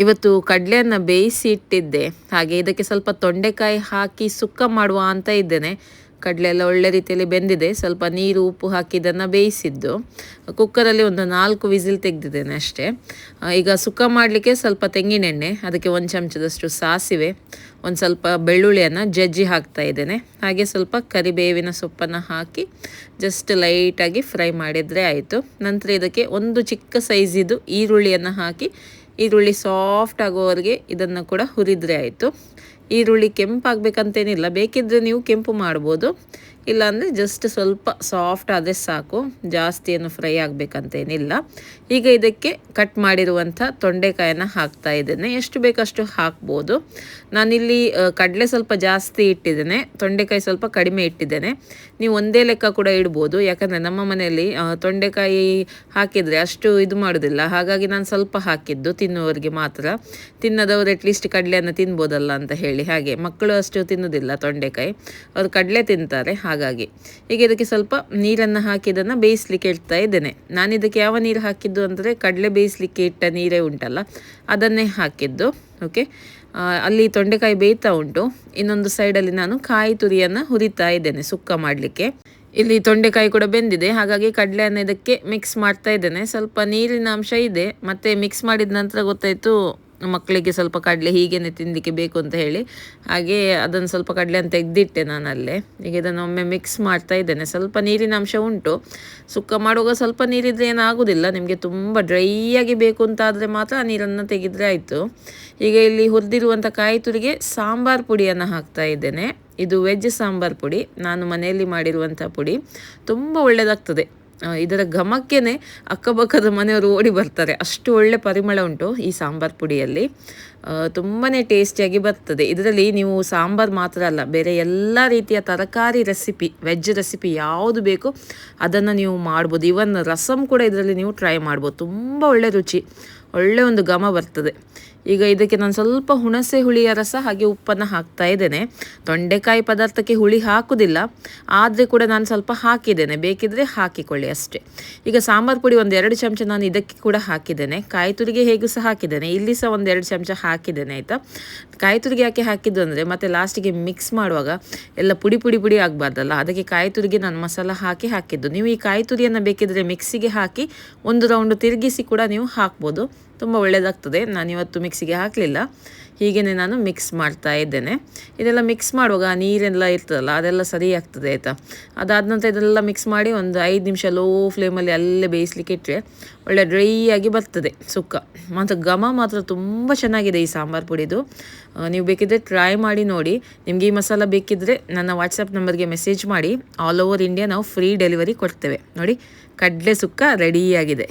ಇವತ್ತು ಕಡಲೆಯನ್ನು ಬೇಯಿಸಿ ಇಟ್ಟಿದ್ದೆ. ಹಾಗೆ ಇದಕ್ಕೆ ಸ್ವಲ್ಪ ತೊಂಡೆಕಾಯಿ ಹಾಕಿ ಸುಕ್ಕ ಮಾಡುವ ಅಂತ ಇದ್ದೇನೆ. ಕಡಲೆ ಎಲ್ಲ ಒಳ್ಳೆ ರೀತಿಯಲ್ಲಿ ಬೆಂದಿದೆ. ಸ್ವಲ್ಪ ನೀರು, ಉಪ್ಪು ಹಾಕಿ ಇದನ್ನು ಬೇಯಿಸಿದ್ದು. ಕುಕ್ಕರಲ್ಲಿ ಒಂದು ನಾಲ್ಕು ವಿಸಿಲ್ ತೆಗೆದಿದ್ದೇನೆ ಅಷ್ಟೇ. ಈಗ ಸುಕ್ಕ ಮಾಡಲಿಕ್ಕೆ ಸ್ವಲ್ಪ ತೆಂಗಿನೆಣ್ಣೆ, ಅದಕ್ಕೆ ಒಂದು ಚಮಚದಷ್ಟು ಸಾಸಿವೆ, ಒಂದು ಸ್ವಲ್ಪ ಬೆಳ್ಳುಳ್ಳಿಯನ್ನು ಜಜ್ಜಿ ಹಾಕ್ತಾ ಇದ್ದೇನೆ. ಹಾಗೆ ಸ್ವಲ್ಪ ಕರಿಬೇವಿನ ಸೊಪ್ಪನ್ನು ಹಾಕಿ ಜಸ್ಟ್ ಲೈಟಾಗಿ ಫ್ರೈ ಮಾಡಿದರೆ ಆಯಿತು. ನಂತರ ಇದಕ್ಕೆ ಒಂದು ಚಿಕ್ಕ ಸೈಜಿದು ಈರುಳ್ಳಿಯನ್ನು ಹಾಕಿ ಈರುಳ್ಳಿ ಸಾಫ್ಟ್ ಆಗೋವರೆಗೆ ಇದನ್ನು ಕೂಡ ಹುರಿದ್ರೆ ಆಯಿತು. ಈರುಳ್ಳಿ ಕೆಂಪಾಗಬೇಕಂತೇನಿಲ್ಲ ಬೇಕಿದ್ದರೆ ನೀವು ಕೆಂಪು ಮಾಡ್ಬೋದು. ಇಲ್ಲಾಂದರೆ ಜಸ್ಟ್ ಸ್ವಲ್ಪ ಸಾಫ್ಟ್ ಆದರೆ ಸಾಕು. ಜಾಸ್ತಿ ಏನು ಫ್ರೈ ಆಗಬೇಕಂತೇನಿಲ್ಲ. ಈಗ ಇದಕ್ಕೆ ಕಟ್ ಮಾಡಿರುವಂಥ ತೊಂಡೆಕಾಯನ್ನು ಹಾಕ್ತಾ ಇದ್ದೇನೆ. ಎಷ್ಟು ಬೇಕಷ್ಟು ಹಾಕ್ಬೋದು. ನಾನಿಲ್ಲಿ ಕಡಲೆ ಸ್ವಲ್ಪ ಜಾಸ್ತಿ ಇಟ್ಟಿದ್ದೇನೆ. ತೊಂಡೆಕಾಯಿ ಸ್ವಲ್ಪ ಕಡಿಮೆ ಇಟ್ಟಿದ್ದೇನೆ. ನೀವು ಒಂದೇ ಲೆಕ್ಕ ಕೂಡ ಇಡ್ಬೋದು. ಯಾಕಂದರೆ ನಮ್ಮ ಮನೆಯಲ್ಲಿ ತೊಂಡೆಕಾಯಿ ಹಾಕಿದರೆ ಅಷ್ಟು ಇದು ಮಾಡೋದಿಲ್ಲ. ಹಾಗಾಗಿ ನಾನು ಸ್ವಲ್ಪ ಹಾಕಿದ್ದು, ತಿನ್ನುವವರಿಗೆ ಮಾತ್ರ. ತಿನ್ನದವರು ಅಟ್ಲೀಸ್ಟ್ ಕಡಲೆಯನ್ನು ತಿನ್ಬೋದಲ್ಲ ಅಂತ ಹೇಳಿ. ಹಾಗೆ ಮಕ್ಕಳು ಅಷ್ಟು ತಿನ್ನೋದಿಲ್ಲ ತೊಂಡೆಕಾಯಿ. ಅವರು ಕಡಲೆ ತಿಂತಾರೆ. ಹಾಗಾಗಿ. ಈಗ ಇದಕ್ಕೆ ಸ್ವಲ್ಪ ನೀರನ್ನು ಹಾಕಿ ಇದನ್ನು ಬೇಯಿಸ್ಲಿಕ್ಕೆ ಇಡ್ತಾ ಇದ್ದೇನೆ. ನಾನು ಇದಕ್ಕೆ ಯಾವ ನೀರು ಹಾಕಿದ್ದು ಅಂದರೆ ಕಡಲೆ ಬೇಯಿಸ್ಲಿಕ್ಕೆ ಇಟ್ಟ ನೀರೇ ಉಂಟಲ್ಲ, ಅದನ್ನೇ ಹಾಕಿದ್ದು. ಓಕೆ ಅಲ್ಲಿ ತೊಂಡೆಕಾಯಿ ಬೇಯ್ತಾ ಉಂಟು. ಇನ್ನೊಂದು ಸೈಡಲ್ಲಿ ನಾನು ಕಾಯಿ ತುರಿಯನ್ನು ಹುರಿತಾ ಇದ್ದೇನೆ ಸುಕ್ಕ ಮಾಡಲಿಕ್ಕೆ. ಇಲ್ಲಿ ತೊಂಡೆಕಾಯಿ ಕೂಡ ಬೆಂದಿದೆ. ಹಾಗಾಗಿ ಕಡಲೆಯನ್ನು ಇದಕ್ಕೆ ಮಿಕ್ಸ್ ಮಾಡ್ತಾ ಇದ್ದೇನೆ. ಸ್ವಲ್ಪ ನೀರಿನ ಅಂಶ ಇದೆ. ಮತ್ತೆ ಮಿಕ್ಸ್ ಮಾಡಿದ ನಂತರ ಗೊತ್ತಾಯಿತು ಮಕ್ಕಳಿಗೆ ಸ್ವಲ್ಪ ಕಡಲೆ ಹೀಗೇನೆ ತಿನ್ನಲಿಕ್ಕೆ ಬೇಕು ಅಂತ ಹೇಳಿ. ಹಾಗೆ ಅದನ್ನು ಸ್ವಲ್ಪ ಕಡಲೆಯನ್ನು ತೆಗೆದಿಟ್ಟೆ ನಾನು ಅಲ್ಲೇ ಈಗ ಇದನ್ನು ಒಮ್ಮೆ ಮಿಕ್ಸ್ ಮಾಡ್ತಾ ಇದ್ದೇನೆ. ಸ್ವಲ್ಪ ನೀರಿನ ಅಂಶ ಉಂಟು. ಸುಕ್ಕ ಮಾಡುವಾಗ ಸ್ವಲ್ಪ ನೀರಿದ್ರೆ ಏನಾಗೋದಿಲ್ಲ. ನಿಮಗೆ ತುಂಬ ಡ್ರೈ ಆಗಿ ಬೇಕು ಅಂತ ಆದರೆ ಮಾತ್ರ ಆ ನೀರನ್ನು ತೆಗೆದರೆ ಆಯಿತು. ಈಗ ಇಲ್ಲಿ ಹುರಿದಿರುವಂಥ ಕಾಯಿ ತುರಿಗೆ ಸಾಂಬಾರ್ ಪುಡಿಯನ್ನು ಹಾಕ್ತಾ ಇದ್ದೇನೆ. ಇದು ವೆಜ್ ಸಾಂಬಾರ್ ಪುಡಿ. ನಾನು ಮನೆಯಲ್ಲಿ ಮಾಡಿರುವಂಥ ಪುಡಿ. ತುಂಬ ಒಳ್ಳೆಯದಾಗ್ತದೆ ಇದರ ಘಮಕ್ಕೇ ಅಕ್ಕಪಕ್ಕದ ಮನೆಯವರು ಓಡಿ ಬರ್ತಾರೆ. ಅಷ್ಟು ಒಳ್ಳೆ ಪರಿಮಳ ಉಂಟು ಈ ಸಾಂಬಾರ್ ಪುಡಿಯಲ್ಲಿ. ತುಂಬಾ ಟೇಸ್ಟಿಯಾಗಿ ಬರ್ತದೆ. ಇದರಲ್ಲಿ ನೀವು ಸಾಂಬಾರ್ ಮಾತ್ರ ಅಲ್ಲ, ಬೇರೆ ಎಲ್ಲ ರೀತಿಯ ತರಕಾರಿ ರೆಸಿಪಿ ವೆಜ್ ರೆಸಿಪಿ ಯಾವುದು ಬೇಕು ಅದನ್ನು ನೀವು ಮಾಡ್ಬೋದು. ಇವನ್ ರಸಮ್ ಕೂಡ ಇದರಲ್ಲಿ ನೀವು ಟ್ರೈ ಮಾಡ್ಬೋದು. ತುಂಬ ಒಳ್ಳೆ ರುಚಿ, ಒಳ್ಳೆ ಒಂದು ಘಮ ಬರ್ತದೆ. ಈಗ ಇದಕ್ಕೆ ನಾನು ಸ್ವಲ್ಪ ಹುಣಸೆ ಹುಳಿಯ ರಸ ಹಾಗೆ ಉಪ್ಪನ್ನು ಹಾಕ್ತಾ ಇದ್ದೇನೆ. ತೊಂಡೆಕಾಯಿ ಪದಾರ್ಥಕ್ಕೆ ಹುಳಿ ಹಾಕುವುದಿಲ್ಲ ಆದರೆ ಕೂಡ ನಾನು ಸ್ವಲ್ಪ ಹಾಕಿದ್ದೇನೆ. ಬೇಕಿದ್ರೆ ಹಾಕಿಕೊಳ್ಳಿ ಅಷ್ಟೇ. ಈಗ ಸಾಂಬಾರು ಪುಡಿ ಒಂದು ಎರಡು ಚಮಚ ನಾನು ಇದಕ್ಕೆ ಕೂಡ ಹಾಕಿದ್ದೇನೆ. ಕಾಯಿ ತುರಿಗೆ ಹೇಗೂ ಸಹ ಹಾಕಿದ್ದೇನೆ. ಇಲ್ಲಿ ಸಹ ಒಂದು ಎರಡು ಚಮಚ ಹಾಕಿದ್ದೇನೆ, ಆಯಿತಾ? ಕಾಯಿ ತುರಿಗೆ ಯಾಕೆ ಹಾಕಿದ್ದು ಅಂದರೆ ಮತ್ತೆ ಲಾಸ್ಟಿಗೆ ಮಿಕ್ಸ್ ಮಾಡುವಾಗ ಎಲ್ಲ ಪುಡಿ ಪುಡಿ ಪುಡಿ ಆಗಬಾರ್ದಲ್ಲ. ಅದಕ್ಕೆ ಕಾಯಿ ತುರಿಗೆ ನಾನು ಮಸಾಲ ಹಾಕಿ ಹಾಕಿದ್ದು. ನೀವು ಈ ಕಾಯಿ ತುರಿಯನ್ನು ಬೇಕಿದ್ರೆ ಮಿಕ್ಸಿಗೆ ಹಾಕಿ ಒಂದು ರೌಂಡ್ ತಿರುಗಿಸಿ ಕೂಡ ನೀವು ಹಾಕ್ಬೋದು. ತುಂಬ ಒಳ್ಳೆಯದಾಗ್ತದೆ ನಾನು ಇವತ್ತು ಮಿಕ್ಸಿಗೆ ಹಾಕಲಿಲ್ಲ. ಹೀಗೇ ನಾನು ಮಿಕ್ಸ್ ಮಾಡ್ತಾ ಇದ್ದೇನೆ. ಇದೆಲ್ಲ ಮಿಕ್ಸ್ ಮಾಡುವಾಗ ನೀರೆಲ್ಲ ಇರ್ತದಲ್ಲ, ಅದೆಲ್ಲ ಸರಿ ಆಗ್ತದೆ ಆಯಿತಾ? ಅದಾದ ನಂತರ ಇದೆಲ್ಲ ಮಿಕ್ಸ್ ಮಾಡಿ ಒಂದು ಐದು ನಿಮಿಷ ಲೋ ಫ್ಲೇಮಲ್ಲಿ ಅಲ್ಲೇ ಬೇಯಿಸ್ಲಿಕ್ಕೆ ಇಟ್ಟರೆ ಒಳ್ಳೆ ಡ್ರೈ ಆಗಿ ಬರ್ತದೆ ಸುಕ್ಕ. ಮತ್ತು ಘಮ ಮಾತ್ರ ತುಂಬ ಚೆನ್ನಾಗಿದೆ ಈ ಸಾಂಬಾರು ಪುಡಿದು. ನೀವು ಬೇಕಿದ್ದರೆ ಟ್ರೈ ಮಾಡಿ ನೋಡಿ. ನಿಮಗೆ ಈ ಮಸಾಲ ಬೇಕಿದ್ದರೆ ನನ್ನ ವಾಟ್ಸಪ್ ನಂಬರ್ಗೆ ಮೆಸೇಜ್ ಮಾಡಿ. ಆಲ್ ಓವರ್ ಇಂಡಿಯಾ ನಾವು ಫ್ರೀ ಡೆಲಿವರಿ ಕೊಡ್ತೇವೆ. ನೋಡಿ, ಕಡಲೆ ಸುಕ್ಕ ರೆಡಿಯಾಗಿದೆ